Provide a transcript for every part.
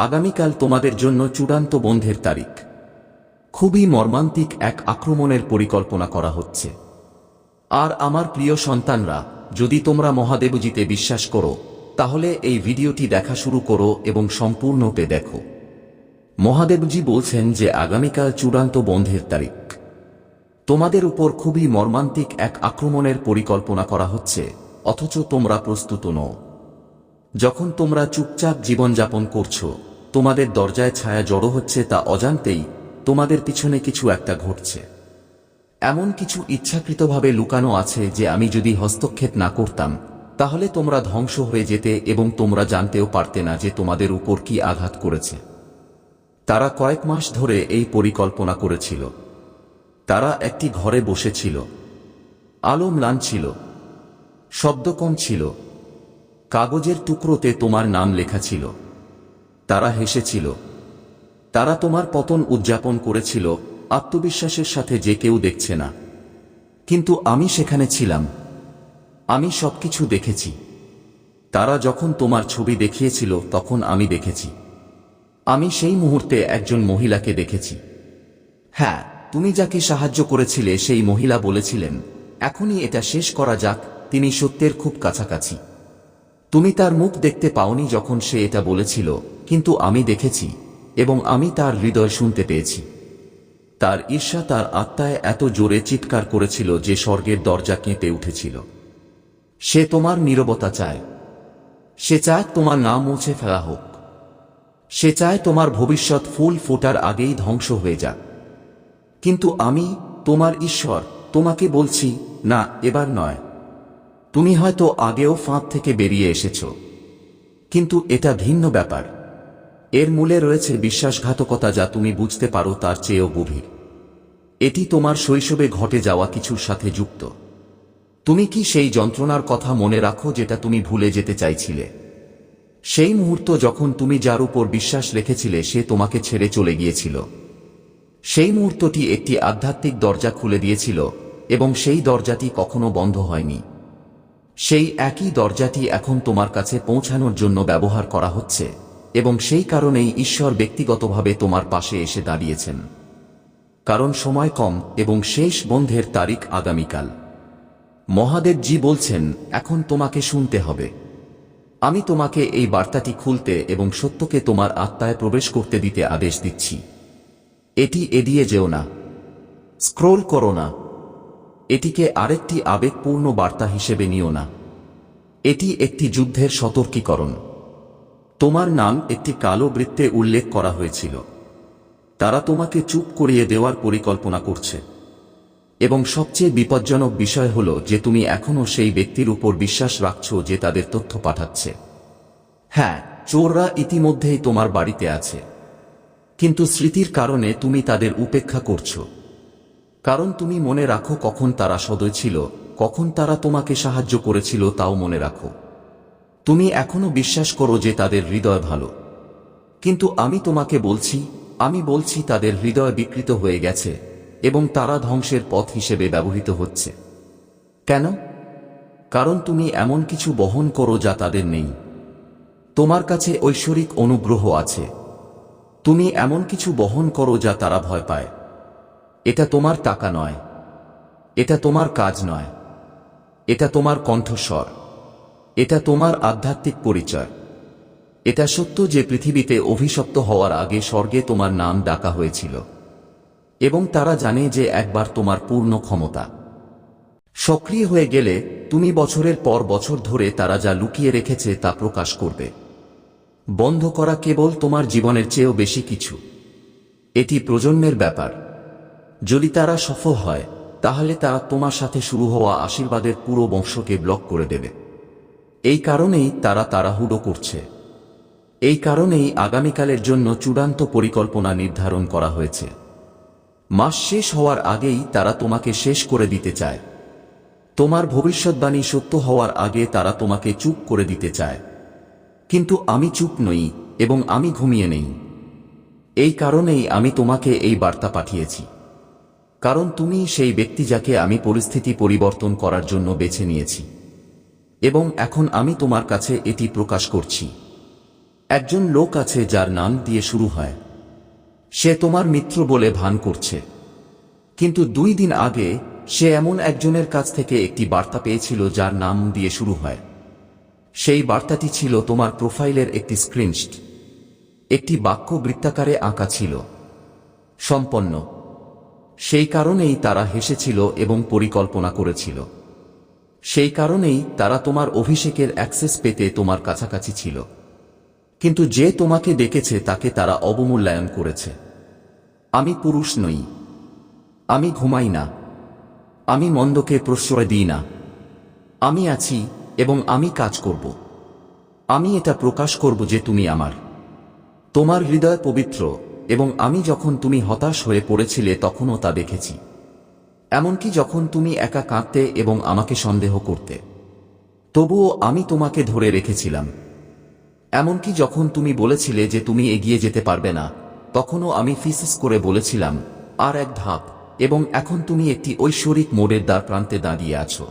আগামীকাল তোমাদের জন্য চূড়ান্ত বন্ধের তারিখ। খুবই মর্মান্তিক এক আক্রমণের পরিকল্পনা করা হচ্ছে। আর আমার প্রিয় সন্তানরা, যদি তোমরা মহাদেবজিতে বিশ্বাস করো, তাহলে এই ভিডিওটি দেখা শুরু করো এবং সম্পূর্ণতে দেখো। মহাদেবজি বলছেন যে আগামীকাল চূড়ান্ত বন্ধের তারিখ। তোমাদের উপর খুবই মর্মান্তিক এক আক্রমণের পরিকল্পনা করা হচ্ছে, অথচ তোমরা প্রস্তুত নও। যখন তোমরা চুপচাপ জীবনযাপন করছ তোমাদের দরজায় ছায়া জড়ো হচ্ছে তা অজান্তেই তোমাদের পিছনে কিছু একটা ঘটছে। এমন কিছু ইচ্ছাকৃতভাবে লুকানো আছে যে আমি যদি হস্তক্ষেপ না করতাম, তাহলে তোমরা ধ্বংস হয়ে যেতে এবং তোমরা জানতেও পারতে না যে তোমাদের উপর কি আঘাত করেছে। তারা কয়েক মাস ধরে এই পরিকল্পনা করেছিল। তারা একটি ঘরে বসেছিল। আলো ম্লান ছিল। শব্দ কম ছিল। কাগজের টুকরোতে তোমার নাম লেখা ছিল। তারা হেসেছিল। তারা তোমার পতন উদযাপন করেছিল, আত্মবিশ্বাসের সাথে যে কেউ দেখছে না। কিন্তু আমি সেখানে ছিলাম। আমি সবকিছু দেখেছি। তারা যখন তোমার ছবি দেখিয়েছিল, তখন আমি দেখেছি। আমি সেই মুহূর্তে একজন মহিলাকে দেখেছি। হ্যাঁ তুমি যাকে সাহায্য করেছিলে, সেই মহিলা বলেছিলেন, এখনই এটা শেষ করা যাক, তিনি সত্যের খুব কাছাকাছি। তুমি তার মুখ দেখতে পাওনি যখন সে এটা বলেছিল, কিন্তু আমি দেখেছি, এবং আমি তার হৃদয় শুনতে পেয়েছি। তার ঈর্ষা তার আত্মায় এত জোরে চিৎকার করেছিল যে স্বর্গের দরজা কেঁপে উঠেছিল। সে তোমার নীরবতা চায়। সে চায় তোমার নাম মুছে ফেলা হোক। সে চায় তোমার ভবিষ্যৎ ফুল ফোটার আগেই ধ্বংস হয়ে যাক। কিন্তু আমি, তোমার ঈশ্বর, তোমাকে বলছি, না, এবার নয়। তুমি হয়তো আগেও ফাঁদ থেকে বেরিয়ে এসেছ। কিন্তু এটা ভিন্ন ব্যাপার। এর মূলে রয়েছে বিশ্বাসঘাতকতা যা তুমি বুঝতে পারো তার চেয়েও গভীর। এটি তোমার শৈশবে ঘটে যাওয়া কিছুর সাথে যুক্ত। তুমি কি সেই যন্ত্রণার কথা মনে রাখো যেটা তুমি ভুলে যেতে চাইছিলে? সেই মুহূর্ত যখন তুমি যার উপর বিশ্বাস রেখেছিলে সে তোমাকে ছেড়ে চলে গিয়েছিল। সেই মুহূর্তটি একটি আধ্যাত্মিক দরজা খুলে দিয়েছিল এবং সেই দরজাটি কখনো বন্ধ হয়নি। সেই একই দরজাটি এখন তোমার কাছে পৌঁছানোর জন্য ব্যবহার করা হচ্ছে, এবং সেই কারণেই ঈশ্বর ব্যক্তিগতভাবে তোমার পাশে এসে দাঁড়িয়েছেন। কারণ সময় কম এবং শেষ বন্ধের তারিখ আগামীকাল। মহাদেবজি বলছেন, এখন তোমাকে শুনতে হবে। আমি তোমাকে এই বার্তাটি খুলতে এবং সত্যকে তোমার আত্মায় প্রবেশ করতে দিতে আদেশ দিচ্ছি। এটি এড়িয়ে যেও না। স্ক্রোল করো না। এটিকে আরেকটি আবেগপূর্ণ বার্তা হিসেবে নিও না। এটি একটি যুদ্ধের সতর্কীকরণ। তোমার নাম একটি কালো বৃত্তে উল্লেখ করা হয়েছিল। তারা তোমাকে চুপ করিয়ে দেওয়ার পরিকল্পনা করছে। এবং সবচেয়ে বিপজ্জনক বিষয় হল যে তুমি এখনও সেই ব্যক্তির উপর বিশ্বাস রাখছ যে তাদের তথ্য পাঠাচ্ছে। হ্যাঁ চোররা ইতিমধ্যেই তোমার বাড়িতে আছে। কিন্তু স্মৃতির কারণে তুমি তাদের উপেক্ষা করছ। কারণ তুমি মনে রাখো কখন তারা সদয় ছিল, কখন তারা তোমাকে সাহায্য করেছিল তাও মনে রাখো। তুমি এখনও বিশ্বাস করো যে তাদের হৃদয় ভালো। কিন্তু আমি তোমাকে বলছি, আমি বলছি তাদের হৃদয় বিকৃত হয়ে গেছে এবং তারা ধ্বংসের পথ হিসেবে ব্যবহৃত হচ্ছে। কেন? কারণ তুমি এমন কিছু বহন করো যা তাদের নেই। তোমার কাছে ঐশ্বরিক অনুগ্রহ আছে। তুমি এমন কিছু বহন করো যা তারা ভয় পায়। এটা তোমার টাকা নয়। এটা তোমার কাজ নয়। এটা তোমার কণ্ঠস্বর। এটা তোমার আধ্যাত্মিক পরিচয়। এটা সত্য যে পৃথিবীতে অভিশপ্ত হওয়ার আগে স্বর্গে তোমার নাম ডাকা হয়েছিল। এবং তারা জানে যে একবার তোমার পূর্ণ ক্ষমতা। সক্রিয় হয়ে গেলে তুমি বছরের পর বছর ধরে তারা যা লুকিয়ে রেখেছে তা প্রকাশ করবে। বন্ধ করা কেবল তোমার জীবনের চেয়েও বেশি কিছু। এটি প্রজন্মের ব্যাপার। যদি তারা সফল হয়, তাহলে তারা তোমার সাথে শুরু হওয়া আশীর্বাদের পুরো বংশকে ব্লক করে দেবে। এই কারণেই তারা তাড়াহুড়ো করছে। এই কারণেই আগামীকালের জন্য চূড়ান্ত পরিকল্পনা নির্ধারণ করা হয়েছে। মাস শেষ হওয়ার আগেই তারা তোমাকে শেষ করে দিতে চায়। তোমার ভবিষ্যৎবাণী সত্য হওয়ার আগে তারা তোমাকে চুপ করে দিতে চায়। কিন্তু আমি চুপ নই এবং আমি ঘুমিয়ে নেই। এই কারণেই আমি তোমাকে এই বার্তা পাঠিয়েছি। কারণ তুমি সেই ব্যক্তি যাকে আমি পরিস্থিতি পরিবর্তন করার জন্য বেছে নিয়েছি। এবং এখন আমি তোমার কাছে এটি প্রকাশ করছি। একজন লোক আছে যার নাম দিয়ে শুরু হয়। সে তোমার মিত্র বলে ভান করছে। কিন্তু দুই দিন আগে, সে এমন একজনের কাছ থেকে একটি বার্তা পেয়েছিল যার নাম দিয়ে শুরু হয়। সেই বার্তাটি ছিল তোমার প্রোফাইলের একটি স্ক্রিনশট। একটি বাক্য বৃত্তাকারে আঁকা ছিল। সম্পন্ন। সেই কারণেই তারা হেসেছিল এবং পরিকল্পনা করেছিল। সেই কারণেই তারা তোমার অভিষেকের অ্যাক্সেস পেতে তোমার কাছাকাছি ছিল। কিন্তু যে তোমাকে ডেকেছে তাকে তারা অবমূল্যায়ন করেছে। আমি পুরুষ নই। আমি ঘুমাই না। আমি মন্দকে প্রশ্রয় দিই না। আমি আছি এবং আমি কাজ করব। আমি এটা প্রকাশ করব যে তুমি আমার। তোমার হৃদয় পবিত্র। এবং আমি যখন তুমি হতাশ হয়ে পড়েছিলে তখনও তা দেখেছি। এমনকি যখন তুমি একা কাঁদতে এবং আমাকে সন্দেহ করতে। তবুও আমি তোমাকে ধরে রেখেছিলাম। এমনকি যখন তুমি বলেছিলে যে তুমি এগিয়ে যেতে পারবে না, তখনও আমি ফিসিস করে বলেছিলাম, আর এক ধাপ, এবং এখন তুমি একটি ঐশ্বরিক মোড়ের দ্বার প্রান্তে দাঁড়িয়ে আছো।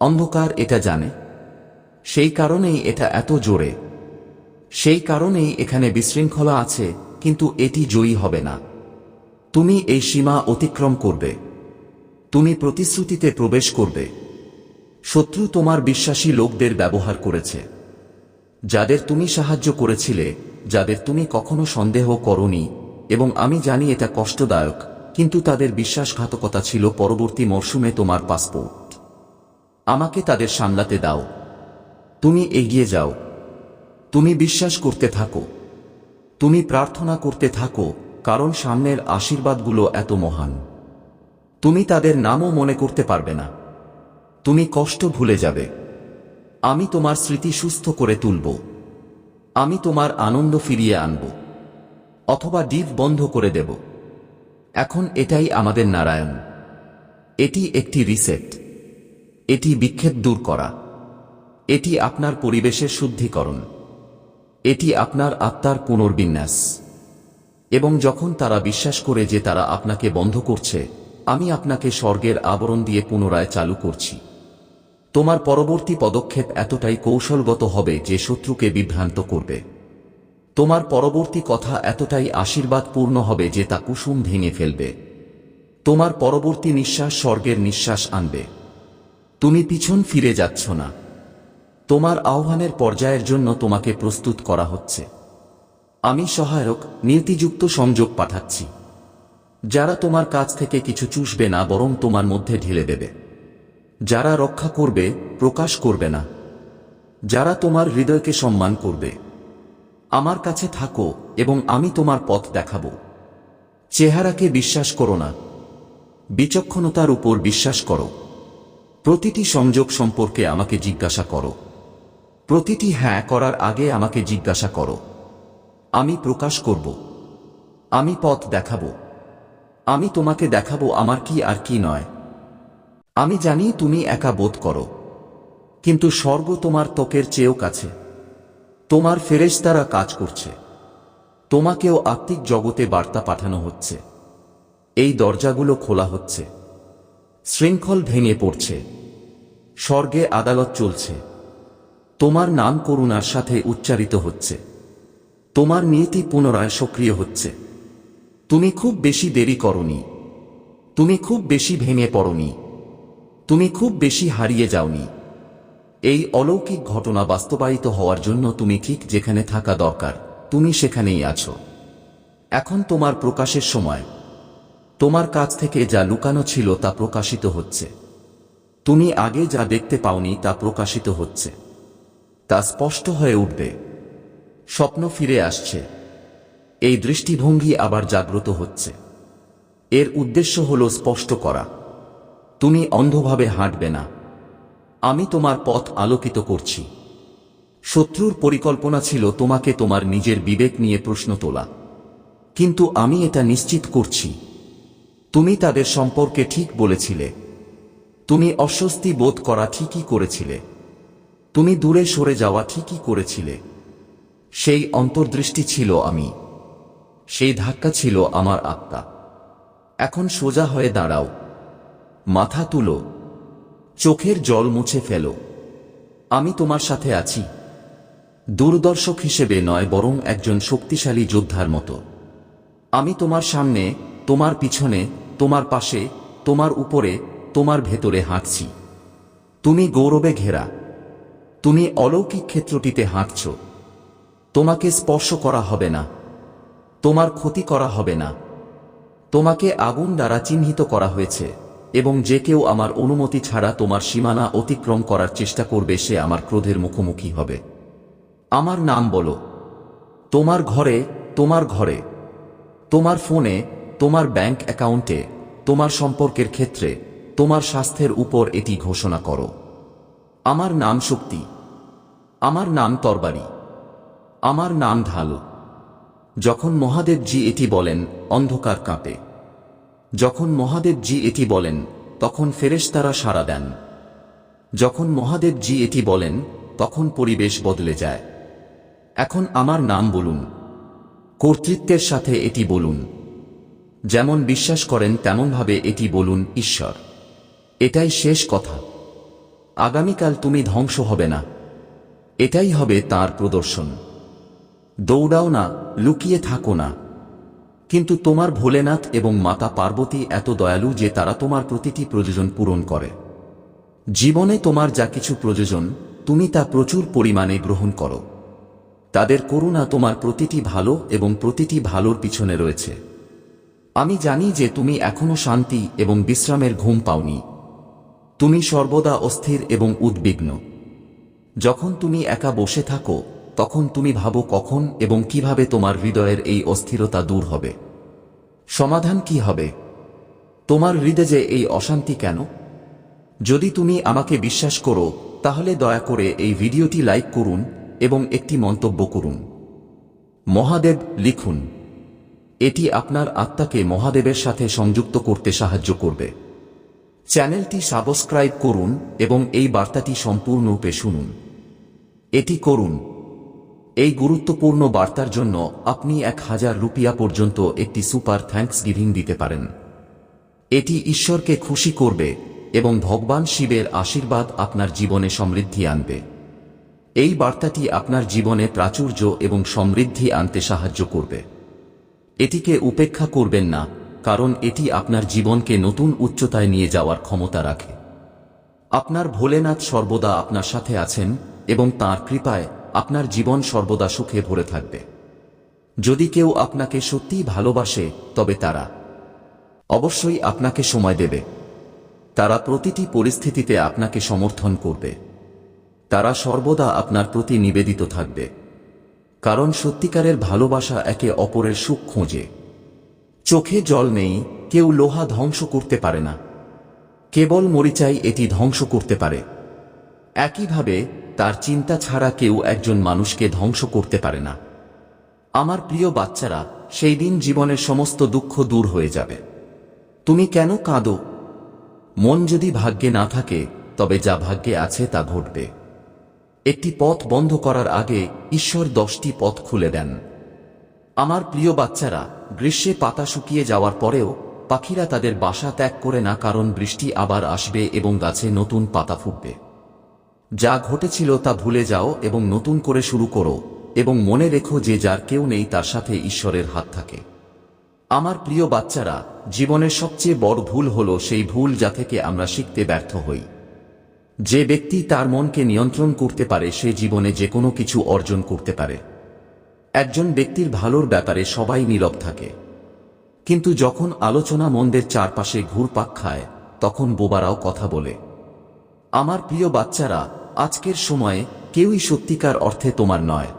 অন্ধকার এটা জানে। সেই কারণেই এটা এত জোরে। সেই কারণেই এখানে বিশৃঙ্খলা আছে কিন্তু এটি জয়ী হবে না। তুমি এই সীমা অতিক্রম করবে। তুমি প্রতিশ্রুতিতে প্রবেশ করবে। শত্রু তোমার বিশ্বাসী লোকদের ব্যবহার করেছে। যাদের তুমি সাহায্য করেছিলে, যাদের তুমি কখনো সন্দেহ করনি, এবং আমি জানি এটা কষ্টদায়ক, কিন্তু তাদের বিশ্বাসঘাতকতা ছিল পরবর্তী মরশুমে তোমার পাসপোর্ট। আমাকে তাদের সামলাতে দাও। তুমি এগিয়ে যাও। তুমি বিশ্বাস করতে থাকো। তুমি প্রার্থনা করতে থাকো, কারণ সামনের আশীর্বাদগুলো এত মহান। তুমি তাদের নামও মনে করতে পারবে না। তুমি কষ্ট ভুলে যাবে। আমি তোমার স্মৃতি সুস্থ করে তুলব। আমি তোমার আনন্দ ফিরিয়ে আনব। অথবা ডিপ বন্ধ করে দেব। এখন এটাই আমাদের নারায়ণ। এটি একটি রিসেট। এটি বিক্ষেপ দূর করা। এটি আপনার পরিবেশের শুদ্ধিকরণ। এটি আপনার আত্মার পুনর্বিন্যাস। এবং যখন তারা বিশ্বাস করে যে তারা আপনাকে বন্ধ করছে, আমি আপনাকে স্বর্গের আবরণ দিয়ে পুনরায় চালু করছি। তোমার পরবর্তী পদক্ষেপ এতটাই কৌশলগত হবে যে শত্রুকে বিভ্রান্ত করবে। তোমার পরবর্তী কথা এতটাই আশীর্বাদপূর্ণ হবে যে তা কুসুম ভেঙে ফেলবে। তোমার পরবর্তী নিঃশ্বাস স্বর্গের নিঃশ্বাস আনবে। তুমি পিছন ফিরে যাচ্ছ না। তোমার আহ্বানের পর্যায়ের জন্য তোমাকে প্রস্তুত করা হচ্ছে। আমি সহায়ক, নীতিযুক্ত সংযোগ পাঠাচ্ছি। যারা তোমার কাছ থেকে কিছু চুষবে না, বরং তোমার মধ্যে ঢেলে দেবে। যারা রক্ষা করবে, প্রকাশ করবে না। যারা তোমার হৃদয়কে সম্মান করবে। আমার কাছে থাকো এবং আমি তোমার পথ দেখাব। চেহারাকে বিশ্বাস করো না। বিচক্ষণতার উপর বিশ্বাস করো। প্রতিটি সংযোগ সম্পর্কে আমাকে জিজ্ঞাসা করো। প্রতিটি হ্যাঁ করার আগে আমাকে জিজ্ঞাসা করো। আমি প্রকাশ করব। আমি পথ দেখাবো। আমি তোমাকে দেখাবো আমার কি আর কি নয়। আমি জানি তুমি একা বোধ করো। কিন্তু স্বর্গ তোমার ত্বকের চেয়েও কাছে। তোমার ফেরেশতারা কাজ করছে। তোমাকেও আত্মিক জগতে বার্তা পাঠানো হচ্ছে। এই দরজাগুলো খোলা হচ্ছে। শৃঙ্খল ভেঙে পড়ছে। স্বর্গে আদালত চলছে। তোমার নাম করুণার সাথে উচ্চারিত হচ্ছে। তোমার নীতি পুনরায় সক্রিয় হচ্ছে। তুমি খুব বেশি দেরি করনি। তুমি খুব বেশি ভেঙে পড়নি। তুমি খুব বেশি হারিয়ে যাওনি। এই অলৌকিক ঘটনা বাস্তবায়িত হওয়ার জন্য তুমি ঠিক যেখানে থাকা দরকার, তুমি সেখানেই আছো। এখন তোমার প্রকাশের সময়। তোমার কাছ থেকে যা লুকানো ছিল তা প্রকাশিত হচ্ছে। তুমি আগে যা দেখতে পাওনি তা প্রকাশিত হচ্ছে। তা স্পষ্ট হয়ে উঠবে। স্বপ্ন ফিরে আসছে। এই দৃষ্টিভঙ্গি আবার জাগ্রত হচ্ছে। এর উদ্দেশ্য হল স্পষ্ট করা। তুমি অন্ধভাবে হাঁটবে না। আমি তোমার পথ আলোকিত করছি। শত্রুর পরিকল্পনা ছিল তোমাকে তোমার নিজের বিবেক নিয়ে প্রশ্ন তোলা। কিন্তু আমি এটা নিশ্চিত করছি। তুমি তাদের সম্পর্কে ঠিক বলেছিলে। তুমি অস্বস্তি বোধ করা ঠিকই করেছিলে। তুমি দূরে সরে যাওয়া ঠিকই করেছিলে। সেই অন্তর্দৃষ্টি ছিল আমি। সেই ধাক্কা ছিল আমার আত্মা। এখন সোজা হয়ে দাঁড়াও। মাথা তুলো। চোখের জল মুছে ফেলো। আমি তোমার সাথে আছি। দূরদর্শক হিসেবে নয়, বরং একজন শক্তিশালী যোদ্ধার মতো। আমি তোমার সামনে, তোমার পিছনে, তোমার পাশে, তোমার উপরে, তোমার ভেতরে হাঁটছি। তুমি গৌরবে ঘেরা। তুমি অলৌকিক ক্ষেত্রটিতে হাঁটছ। তোমাকে স্পর্শ করা হবে না। তোমার ক্ষতি করা হবে না। তোমাকে আগুন দ্বারা চিহ্নিত করা হয়েছে, এবং যে কেউ আমার অনুমতি ছাড়া তোমার সীমানা অতিক্রম করার চেষ্টা করবে সে আমার ক্রোধের মুখোমুখি হবে। আমার নাম বলো। তোমার ঘরে তোমার ঘরে। তোমার ফোনে, তোমার ব্যাংক অ্যাকাউন্টে, তোমার সম্পর্কের ক্ষেত্রে, তোমার স্বাস্থ্যের উপর এটি ঘোষণা করো। আমার নাম শক্তি। আমার নাম তরবারি। আমার নাম ঢাল। যখন মহাদেবজি এটি বলেন, অন্ধকার কাঁপে। যখন মহাদেবজি এটি বলেন, তখন ফেরেশতারা সাড়া দেন। যখন মহাদেবজি এটি বলেন, তখন পরিবেশ বদলে যায়। এখন আমার নাম বলুন। কর্তৃত্বের সাথে এটি বলুন। যেমন বিশ্বাস করেন, তেমনভাবে এটি বলুন, ঈশ্বর। এটাই শেষ কথা। আগামীকাল তুমি ধ্বংস হবে না। এটাই হবে তার প্রদর্শন। দৌড়াও না, লুকিয়ে থাকো না। কিন্তু তোমার ভোলেনাথ এবং মাতা পার্বতী এত দয়ালু যে তারা তোমার প্রতিটি প্রয়োজন পূরণ করে। জীবনে তোমার যা কিছু প্রয়োজন, তুমি তা প্রচুর পরিমাণে গ্রহণ করো। তাদের করুণা তোমার প্রতিটি ভালো এবং প্রতিটি ভালোর পিছনে রয়েছে। আমি জানি যে তুমি এখনও শান্তি এবং বিশ্রামের ঘুম পাওনি। তুমি সর্বদা অস্থির এবং উদ্বিগ্ন। যখন তুমি একা বসে থাকো, তখন তুমি ভাবো কখন এবং কীভাবে তোমার হৃদয়ের এই অস্থিরতা দূর হবে। সমাধান কি হবে? তোমার হৃদয়ে এই অশান্তি কেন? যদি তুমি আমাকে বিশ্বাস করো, তাহলে দয়া করে এই ভিডিওটি লাইক করুন এবং একটি মন্তব্য করুন। মহাদেব লিখুন, এটি আপনার আত্মাকে মহাদেবের সাথে সংযুক্ত করতে সাহায্য করবে। চ্যানেলটি সাবস্ক্রাইব করুন এবং এই বার্তাটি সম্পূর্ণরূপে শুনুন। এটি করুন। এই গুরুত্বপূর্ণ বার্তার জন্য আপনি এক হাজার রুপিয়া পর্যন্ত একটি সুপার থ্যাঙ্কস গিভিং দিতে পারেন। এটি ঈশ্বরকে খুশি করবে এবং ভগবান শিবের আশীর্বাদ আপনার জীবনে সমৃদ্ধি আনবে। এই বার্তাটি আপনার জীবনে প্রাচুর্য এবং সমৃদ্ধি আনতে সাহায্য করবে। এটিকে উপেক্ষা করবেন না। কারণ এটি আপনার জীবনকে নতুন উচ্চতায় নিয়ে যাওয়ার ক্ষমতা রাখে। আপনার ভোলেনাথ সর্বদা আপনার সাথে আছেন এবং তাঁর কৃপায় আপনার জীবন সর্বদা সুখে ভরে থাকবে। যদি কেউ আপনাকে সত্যিই ভালোবাসে, তবে তারা অবশ্যই আপনাকে সময় দেবে। তারা প্রতিটি পরিস্থিতিতে আপনাকে সমর্থন করবে। তারা সর্বদা আপনার প্রতি নিবেদিত থাকবে। কারণ সত্যিকারের ভালোবাসা একে অপরের সুখ খোঁজে। চোখে জল নেই, কেউ লোহা ধ্বংস করতে পারে না। কেবল মরিচাই এটি ধ্বংস করতে পারে। একইভাবে, তার চিন্তা ছাড়া কেউ একজন মানুষকে ধ্বংস করতে পারে না। আমার প্রিয় বাচ্চারা, সেই দিন জীবনের সমস্ত দুঃখ দূর হয়ে যাবে। তুমি কেন কাঁদো? মন যদি ভাগ্যে না থাকে, তবে যা ভাগ্যে আছে তা ঘটবে। একটি পথ বন্ধ করার আগে ঈশ্বর দশটি পথ খুলে দেন। আমার প্রিয় বাচ্চারা, গ্রীষ্মে পাতা শুকিয়ে যাওয়ার পরেও পাখিরা তাদের বাসা ত্যাগ করে না কারণ বৃষ্টি আবার আসবে এবং গাছে নতুন পাতা ফুটবে। যা ঘটেছিল তা ভুলে যাও এবং নতুন করে শুরু করো এবং মনে রেখো যে যার কেউ নেই তার সাথে ঈশ্বরের হাত থাকে। আমার প্রিয় বাচ্চারা, জীবনের সবচেয়ে বড় ভুল হল সেই ভুল যা থেকে আমরা শিখতে ব্যর্থ হই। যে ব্যক্তি তার মনকে নিয়ন্ত্রণ করতে পারে সে জীবনে যে কোনো কিছু অর্জন করতে পারে। একজন ব্যক্তির ভালোর ব্যাপারে সবাই নীরব থাকে। কিন্তু যখন আলোচনা মন্দের চারপাশে ঘুরপাক খায়, তখন বোবারাও কথা বলে, আমার প্রিয় বাচ্চারা, আজকের সময়ে কেউই সত্যিকার অর্থে তোমার নয়।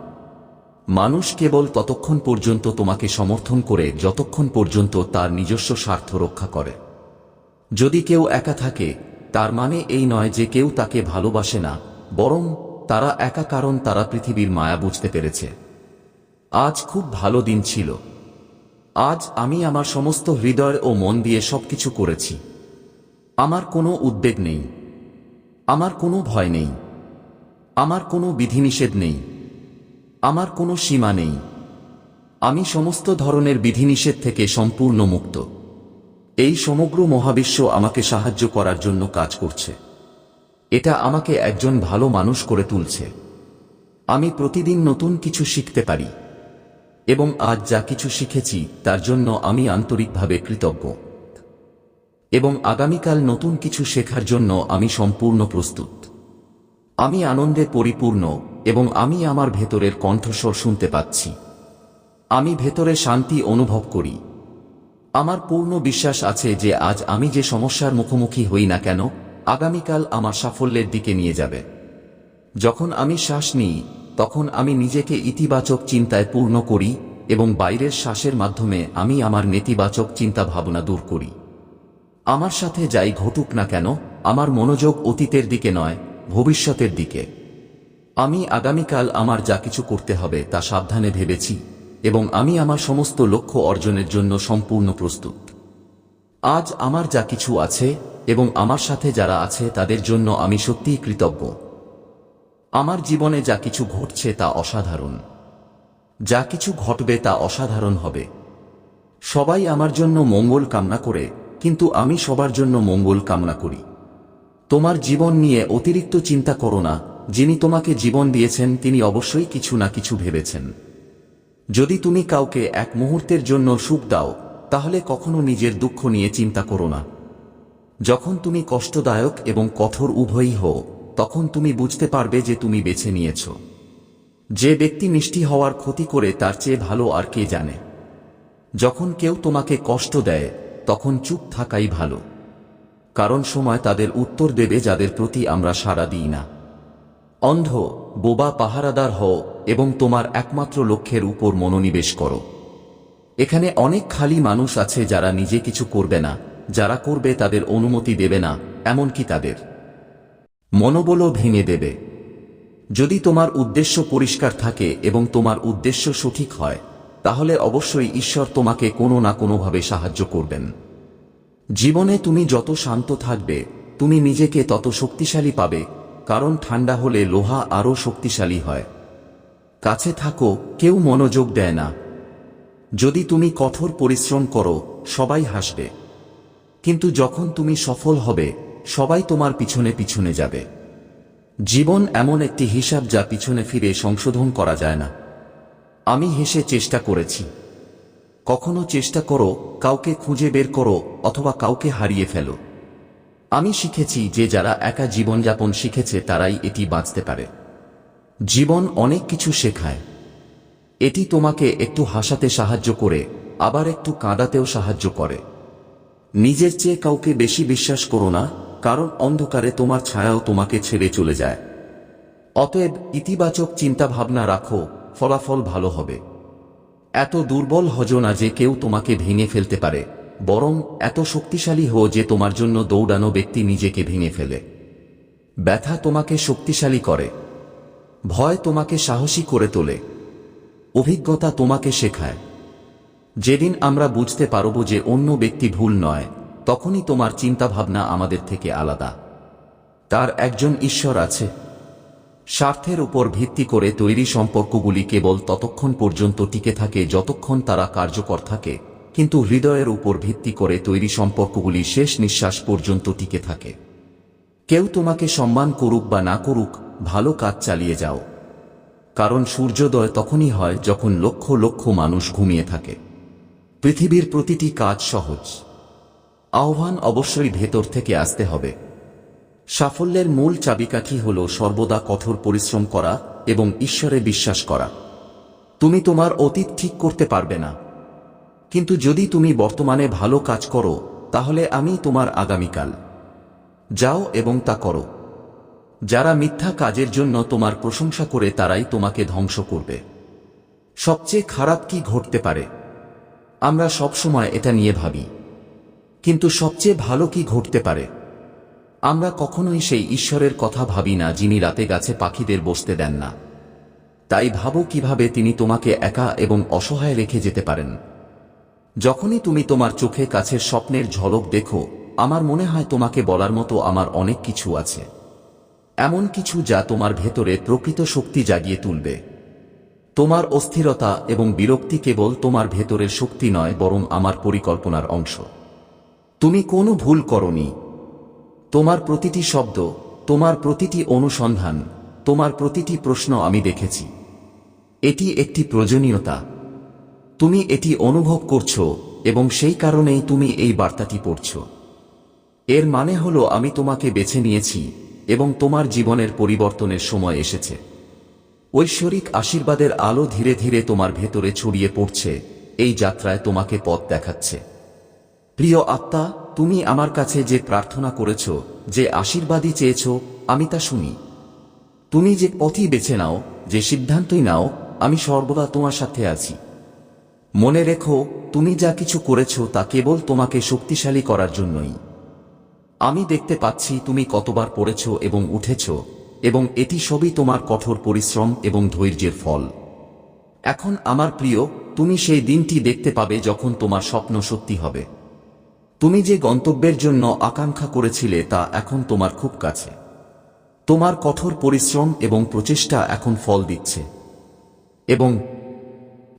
মানুষ কেবল ততক্ষণ পর্যন্ত তোমাকে সমর্থন করে, যতক্ষণ পর্যন্ত তার নিজস্ব স্বার্থ রক্ষা করে। যদি কেউ একা থাকে, তার মানে এই নয় যে কেউ তাকে ভালোবাসে না, বরং তারা একা কারণ তারা পৃথিবীর মায়া বুঝতে পেরেছে। আজ খুব ভালো দিন ছিল। আজ আমি আমার সমস্ত হৃদয় ও মন দিয়ে সবকিছু করেছি। আমার কোনো উদ্বেগ নেই। আমার কোনো ভয় নেই। আমার কোনো বিধিনিষেধ নেই। আমার কোনো সীমা নেই। আমি সমস্ত ধরনের বিধিনিষেধ থেকে সম্পূর্ণ মুক্ত। এই সমগ্র মহাবিশ্ব আমাকে সাহায্য করার জন্য কাজ করছে। এটা আমাকে একজন ভালো মানুষ করে তুলছে। আমি প্রতিদিন নতুন কিছু শিখতে পারি। এবং আজ যা কিছু শিখেছি, তার জন্য আমি আন্তরিকভাবে কৃতজ্ঞ। এবং আগামীকাল নতুন কিছু শেখার জন্য আমি সম্পূর্ণ প্রস্তুত। আমি আনন্দে পরিপূর্ণ, এবং আমি আমার ভেতরের কণ্ঠস্বর শুনতে পাচ্ছি। আমি ভেতরে শান্তি অনুভব করি। আমার পূর্ণ বিশ্বাস আছে যে আজ আমি যে সমস্যার মুখোমুখি হই না কেন, আগামীকাল আমার সাফল্যের দিকে নিয়ে যাবে। যখন আমি শ্বাস নিই তখন আমি নিজেকে ইতিবাচক চিন্তায় পূর্ণ করি এবং বাইরের শ্বাসের মাধ্যমে আমি আমার নেতিবাচক চিন্তা ভাবনা দূর করি। আমার সাথে যাই ঘটুক না কেন, আমার মনোযোগ অতীতের দিকে নয়, ভবিষ্যতের দিকে। আমি আগামীকাল আমার যা কিছু করতে হবে তা সাবধানে ভেবেছি এবং আমি আমার সমস্ত লক্ষ্য অর্জনের জন্য সম্পূর্ণ প্রস্তুত। আজ আমার যা কিছু আছে এবং আমার সাথে যারা আছে তাদের জন্য আমি সত্যিই কৃতজ্ঞ। আমার জীবনে যা কিছু ঘটছে তা অসাধারণ। যা কিছু ঘটবে তা অসাধারণ হবে। সবাই আমার জন্য মঙ্গল কামনা করে, কিন্তু আমি সবার জন্য মঙ্গল কামনা করি। তোমার জীবন নিয়ে অতিরিক্ত চিন্তা করো না, যিনি তোমাকে জীবন দিয়েছেন, তিনি অবশ্যই কিছু না কিছু ভেবেছেন। যদি তুমি কাউকে এক মুহূর্তের জন্য সুখ দাও, তাহলে কখনো নিজের দুঃখ নিয়ে চিন্তা করো না। যখন তুমি কষ্টদায়ক এবং কঠোর উভয়ই হও তখন তুমি বুঝতে পারবে যে তুমি বেছে নিয়েছ। যে ব্যক্তি মিষ্টি হওয়ার ক্ষতি করে তার চেয়ে ভালো আর কে জানে। যখন কেউ তোমাকে কষ্ট দেয়, তখন চুপ থাকাই ভালো। কারণ সময় তাদের উত্তর দেবে যাদের প্রতি আমরা সাড়া দিই না। অন্ধ, বোবা পাহারাদার হও এবং তোমার একমাত্র লক্ষ্যের উপর মনোনিবেশ করো। এখানে অনেক খালি মানুষ আছে যারা নিজে কিছু করবে না, যারা করবে তাদের অনুমতি দেবে না, এমনকি তাদের। মনোবলও ভেঙে দেবে। যদি তোমার উদ্দেশ্য পরিষ্কার থাকে এবং তোমার উদ্দেশ্য সঠিক হয়, তাহলে অবশ্যই ঈশ্বর তোমাকে কোনো না কোনোভাবে সাহায্য করবেন। জীবনে তুমি যত শান্ত থাকবে, তুমি নিজেকে তত শক্তিশালী পাবে, কারণ ঠান্ডা হলে লোহা আরও শক্তিশালী হয়। কাছে থাকো, কেউ মনোযোগ দেয় না। যদি তুমি কঠোর পরিশ্রম করো, সবাই হাসবে। কিন্তু যখন তুমি সফল হবে সবাই তোমার পিছনে পিছনে যাবে। জীবন এমন একটি হিসাব যা পিছনে ফিরে সংশোধন করা যায় না। আমি হেসে চেষ্টা করেছি। কখনো চেষ্টা করো, কাউকে খুঁজে বের করো, অথবা কাউকে হারিয়ে ফেলো। আমি শিখেছি যে যারা একা জীবনযাপন শিখেছে, তারাই এটি বাঁচতে পারে। জীবন অনেক কিছু শেখায়। এটি তোমাকে একটু হাসাতে সাহায্য করে, আবার একটু কাঁদাতেও সাহায্য করে। নিজের চেয়ে কাউকে বেশি বিশ্বাস করো না কারণ অন্ধকারে তোমার ছায়াও তোমাকে ছেড়ে চলে যায়। অতএব ইতিবাচক চিন্তা ভাবনা রাখো, ফলাফল ভালো হবে। এত দুর্বল হজ না যে কেউ তোমাকে ভেঙে ফেলতে পারে, বরং এত শক্তিশালী হো যে তোমার জন্য দৌড়ানো ব্যক্তি নিজেকে ভেঙে ফেলে। ব্যথা তোমাকে শক্তিশালী করে। ভয় তোমাকে সাহসী করে তোলে। অভিজ্ঞতা তোমাকে শেখায়। যেদিন আমরা বুঝতে পারব যে অন্য ব্যক্তি ভুল নয় তখনই তোমার চিন্তাভাবনা আমাদের থেকে আলাদা। তার একজন ঈশ্বর আছে। স্বার্থের উপর ভিত্তি করে তৈরি সম্পর্কগুলি কেবল ততক্ষণ পর্যন্ত টিকে থাকে যতক্ষণ তারা কার্যকর থাকে, কিন্তু হৃদয়ের উপর ভিত্তি করে তৈরি সম্পর্কগুলি শেষ নিঃশ্বাস পর্যন্ত টিকে থাকে। কেউ তোমাকে সম্মান করুক বা না করুক, ভালো কাজ চালিয়ে যাও। কারণ সূর্যোদয় তখনই হয় যখন লক্ষ লক্ষ মানুষ ঘুমিয়ে থাকে। পৃথিবীর প্রতিটি কাজ সহজ। আহ্বান অবশ্যই ভেতর থেকে আসতে হবে। সাফল্যের মূল চাবিকাঠি হল সর্বদা কঠোর পরিশ্রম করা এবং ঈশ্বরে বিশ্বাস করা। তুমি তোমার অতীত ঠিক করতে পারবে না। কিন্তু যদি তুমি বর্তমানে ভালো কাজ করো, তাহলে আমি তোমার আগামীকাল। যাও এবং তা করো। যারা মিথ্যা কাজের জন্য তোমার প্রশংসা করে তারাই তোমাকে ধ্বংস করবে। সবচেয়ে খারাপ কি ঘটতে পারে? আমরা সবসময় এটা নিয়ে ভাবি। কিন্তু সবচেয়ে ভালো কি ঘটতে পারে? আমরা কখনোই সেই ঈশ্বরের কথা ভাবি না যিনি রাতে গাছে পাখিদের বসতে দেন না। তাই ভাবো কীভাবে তিনি তোমাকে একা এবং অসহায় রেখে যেতে পারেন। যখনই তুমি তোমার চোখে কাছের স্বপ্নের ঝলক দেখো, আমার মনে হয় তোমাকে বলার মতো আমার অনেক কিছু আছে। এমন কিছু যা তোমার ভেতরে প্রকৃত শক্তি জাগিয়ে তুলবে। তোমার অস্থিরতা এবং বিরক্তি কেবল তোমার ভেতরের শক্তি নয়, বরং আমার পরিকল্পনার অংশ। তুমি কোনো ভুল করনি। তোমার প্রতিটি শব্দ, তোমার প্রতিটি অনুসন্ধান, তোমার প্রতিটি প্রশ্ন আমি দেখেছি। এটি একটি প্রয়োজনীয়তা। তুমি এটি অনুভব করছ এবং সেই কারণেই তুমি এই বার্তাটি পড়ছ। এর মানে হলো আমি তোমাকে বেছে নিয়েছি এবং তোমার জীবনের পরিবর্তনের সময় এসেছে। ঐশ্বরিক আশীর্বাদের আলো ধীরে ধীরে তোমার ভেতরে ছড়িয়ে পড়ছে, এই যাত্রায় তোমাকে পথ দেখাচ্ছে। প্রিয় আত্মা, তুমি আমার কাছে যে প্রার্থনা করেছ, যে আশীর্বাদই চেয়েছ, আমি তা শুনি। তুমি যে পথই বেছে নাও, যে সিদ্ধান্তই নাও, আমি সর্বদা তোমার সাথে আছি। মনে রেখো, তুমি যা কিছু করেছ তা কেবল তোমাকে শক্তিশালী করার জন্যই। আমি দেখতে পাচ্ছি তুমি কতবার পড়েছ এবং উঠেছ, এবং এটি সবই তোমার কঠোর পরিশ্রম এবং ধৈর্যের ফল। এখন, আমার প্রিয়, তুমি সেই দিনটি দেখতে পাবে যখন তোমার স্বপ্ন সত্যি হবে। তুমি যে গন্তব্যের জন্য আকাঙ্ক্ষা করেছিলে তা এখন তোমার খুব কাছে। তোমার কঠোর পরিশ্রম এবং প্রচেষ্টা এখন ফল দিচ্ছে। এবং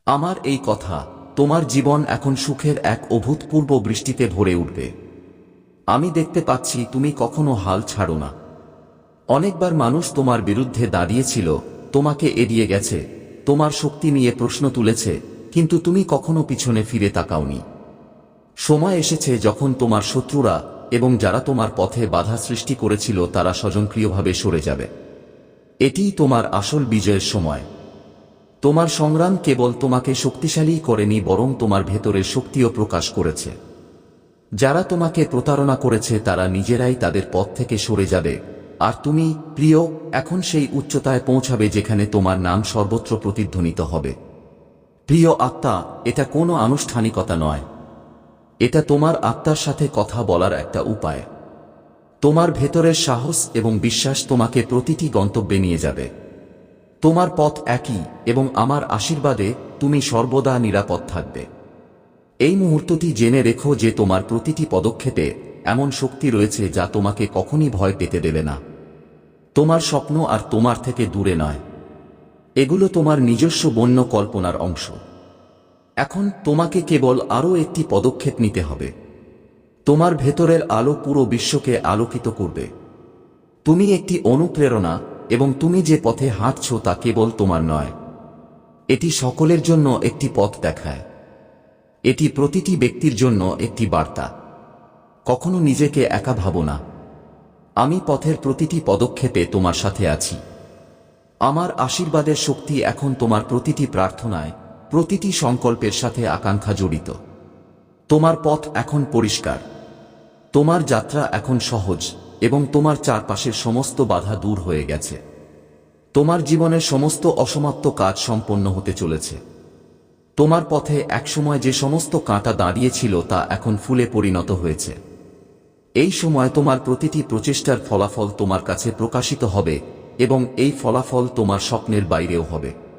আমার এই কথা, তোমার জীবন এখন সুখের এক অভূতপূর্ব বৃষ্টিতে ভরে উঠবে। আমি দেখতে পাচ্ছি তুমি কখনো হাল ছাড়ো না। অনেকবার মানুষ তোমার বিরুদ্ধে দাঁড়িয়েছিল, তোমাকে এড়িয়ে গেছে, তোমার শক্তি নিয়ে প্রশ্ন তুলেছে, কিন্তু তুমি কখনো পিছনে ফিরে তাকাওনি। সময় এসেছে যখন তোমার শত্রুরা এবং যারা তোমার পথে বাধা সৃষ্টি করেছিল তারা স্বজনক্রিয়ভাবে সরে যাবে। এটিই তোমার আসল বিজয়ের সময়। তোমার সংগ্রাম কেবল তোমাকে শক্তিশালী করেনি, বরং তোমার ভেতরের শক্তিও প্রকাশ করেছে। যারা তোমাকে প্রতারণা করেছে, তারা নিজেরাই তাদের পথ থেকে সরে যাবে। আর তুমি, প্রিয়, এখন সেই উচ্চতায় পৌঁছাবে যেখানে তোমার নাম সর্বত্র প্রতিধ্বনিত হবে। প্রিয় আত্মা, এটা কোনো আনুষ্ঠানিকতা নয়। এটা তোমার আত্মার সাথে কথা বলার একটা উপায়। তোমার ভেতরের সাহস এবং বিশ্বাস তোমাকে প্রতিটি গন্তব্যে নিয়ে যাবে। তোমার পথ একই এবং আমার আশীর্বাদে তুমি সর্বদা নিরাপদ থাকবে। এই মুহূর্তটি জেনে রেখো যে তোমার প্রতিটি পদক্ষেপে এমন শক্তি রয়েছে যা তোমাকে কখনই ভয় পেতে দেবে না। তোমার স্বপ্ন আর তোমার থেকে দূরে নয়। এগুলো তোমার নিজস্ব বন্য কল্পনার অংশ। এখন তোমাকে কেবল আরও একটি পদক্ষেপ নিতে হবে। তোমার ভেতরের আলো পুরো বিশ্বকে আলোকিত করবে। তুমি একটি অনুপ্রেরণা এবং তুমি যে পথে হাঁটছ তা কেবল তোমার নয়। এটি সকলের জন্য একটি পথ দেখায়। এটি প্রতিটি ব্যক্তির জন্য একটি বার্তা। কখনো নিজেকে একা ভাবো না। আমি পথের প্রতিটি পদক্ষেপে তোমার সাথে আছি। আমার আশীর্বাদের শক্তি এখন তোমার প্রতিটি প্রার্থনায় প্রতিটি সংকল্পের সাথে আকাঙ্ক্ষা জড়িত। তোমার পথ এখন পরিষ্কার। তোমার যাত্রা এখন সহজ এবং তোমার চারপাশের সমস্ত বাধা দূর হয়ে গেছে। তোমার জীবনের সমস্ত অসমাপ্ত কাজ সম্পন্ন হতে চলেছে। তোমার পথে একসময় যে সমস্ত কাঁটা দাঁড়িয়েছিল তা এখন ফুলে পরিণত হয়েছে। এই সময় তোমার প্রতিটি প্রচেষ্টার ফলাফল তোমার কাছে প্রকাশিত হবে এবং এই ফলাফল তোমার স্বপ্নের বাইরেও হবে।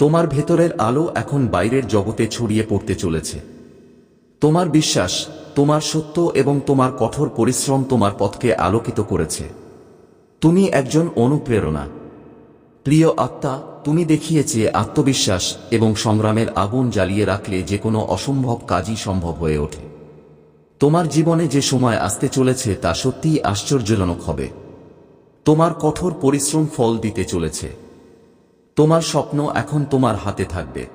তোমার ভেতরের আলো এখন বাইরের জগতে ছড়িয়ে পড়তে চলেছে। তোমার বিশ্বাস, তোমার সত্য এবং তোমার কঠোর পরিশ্রম তোমার পথকে আলোকিত করেছে। তুমি একজন অনুপ্রেরণা। প্রিয় আত্মা, তুমি দেখিয়েছে আত্মবিশ্বাস এবং সংগ্রামের আগুন জ্বালিয়ে রাখলে যে কোনো অসম্ভব কাজই সম্ভব হয়ে ওঠে। তোমার জীবনে যে সময় আসতে চলেছে তা সত্যিই আশ্চর্যজনক হবে। তোমার কঠোর পরিশ্রম ফল দিতে চলেছে। তোমার স্বপ্ন এখন তোমার হাতে থাকবে।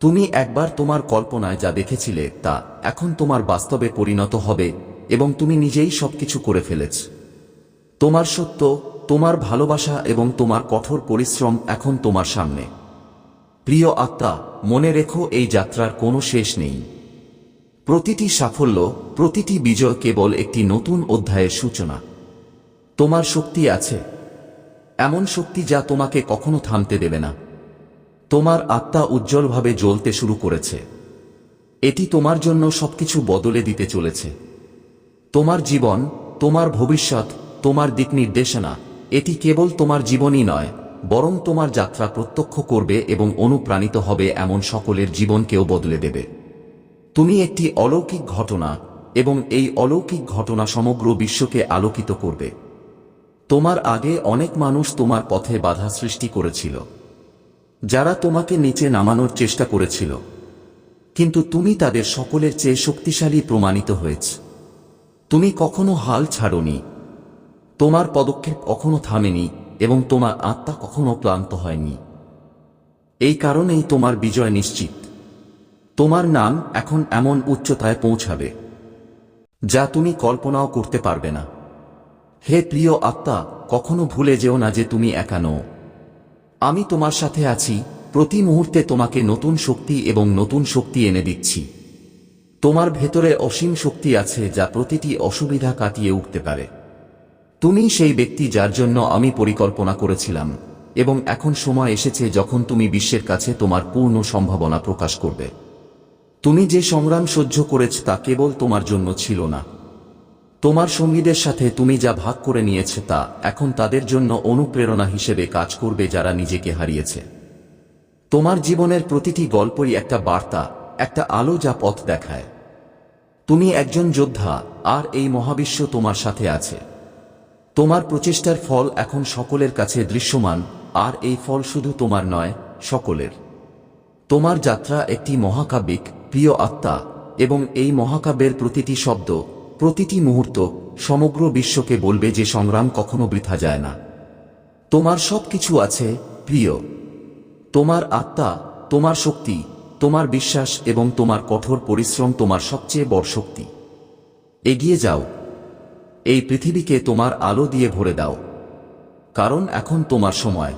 তুমি একবার তোমার কল্পনায় যা দেখেছিলে তা এখন তোমার বাস্তবে পরিণত হবে এবং তুমি নিজেই সবকিছু করে ফেলেছ। তোমার সত্য, তোমার ভালোবাসা এবং তোমার কঠোর পরিশ্রম এখন তোমার সামনে। প্রিয় আত্মা, মনে রেখো এই যাত্রার কোনো শেষ নেই। প্রতিটি সাফল্য, প্রতিটি বিজয় কেবল একটি নতুন অধ্যায়ের সূচনা। তোমার শক্তি আছে এমন শক্তি যা তোমাকে কখনো থামতে দেবে না। তোমার আত্মা উজ্জ্বলভাবে জ্বলতে শুরু করেছে। এটি তোমার জন্য সবকিছু বদলে দিতে চলেছে। তোমার জীবন, তোমার ভবিষ্যৎ, তোমার দিক নির্দেশনা, এটি কেবল তোমার জীবনই নয়, বরং তোমার যাত্রা প্রত্যক্ষ করবে এবং অনুপ্রাণিত হবে এমন সকলের জীবনকেও বদলে দেবে। তুমি একটি অলৌকিক ঘটনা এবং এই অলৌকিক ঘটনা সমগ্র বিশ্বকে আলোকিত করবে। তোমার আগে অনেক মানুষ তোমার পথে বাধা সৃষ্টি করেছিল। যারা তোমাকে নিচে নামানোর চেষ্টা করেছিল। কিন্তু তুমি তাদের সকলের চেয়ে শক্তিশালী প্রমাণিত হয়েছ। তুমি কখনো হাল ছাড়নি। তোমার পদক্ষেপ কখনো থামেনি এবং তোমার আত্মা কখনো ক্লান্ত হয়নি। এই কারণেই তোমার বিজয় নিশ্চিত। তোমার নাম এখন এমন উচ্চতায় পৌঁছাবে, যা তুমি কল্পনাও করতে পারবে না। হে প্রিয় আত্মা, কখনো ভুলে যেও না যে তুমি একা নও। আমি তোমার সাথে আছি, প্রতি মুহূর্তে তোমাকে নতুন শক্তি এবং নতুন শক্তি এনে দিচ্ছি। তোমার ভেতরে অসীম শক্তি আছে যা প্রতিটি অসুবিধা কাটিয়ে উঠতে পারে। তুমি সেই ব্যক্তি যার জন্য আমি পরিকল্পনা করেছিলাম, এবং এখন সময় এসেছে যখন তুমি বিশ্বের কাছে তোমার পূর্ণ সম্ভাবনা প্রকাশ করবে। তুমি যে সংগ্রাম সহ্য করেছ তা কেবল তোমার জন্য ছিল না। তোমার সঙ্গীদের সাথে তুমি যা ভাগ করে নিয়েছে তা এখন তাদের জন্য অনুপ্রেরণা হিসেবে কাজ করবে যারা নিজেকে হারিয়েছে। তোমার জীবনের প্রতিটি গল্পই একটা বার্তা, একটা আলো যা পথ দেখায়। তুমি একজন যোদ্ধা, আর এই মহাবিশ্ব তোমার সাথে আছে। তোমার প্রচেষ্টার ফল এখন সকলের কাছে দৃশ্যমান, আর এই ফল শুধু তোমার নয়, সকলের। তোমার যাত্রা একটি মহাকাব্যিক, প্রিয় আত্মা, এবং এই মহাকাব্যের প্রতিটি শব্দ প্রতিটি মুহূর্ত সমগ্র বিশ্বকে বলবে যে সংগ্রাম কখনো বৃথা যায় না। তোমার সব কিছু আছে, প্রিয়। তোমার আত্মা, তোমার শক্তি, তোমার বিশ্বাস এবং তোমার কঠোর পরিশ্রম তোমার সবচেয়ে বড় শক্তি। এগিয়ে যাও। এই পৃথিবীকে তোমার আলো দিয়ে ভরে দাও। কারণ এখন তোমার সময়।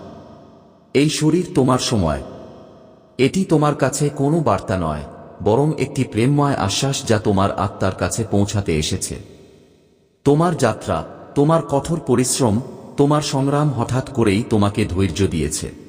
এই শরীর তোমার সময়। এটি তোমার কাছে কোনো বার্তা নয়। বরং একটি প্রেমময় আশ্বাস যা তোমার আত্মার কাছে পৌঁছাতে এসেছে। তোমার যাত্রা, তোমার কঠোর পরিশ্রম, তোমার সংগ্রাম হঠাৎ করেই তোমাকে ধৈর্য দিয়েছে।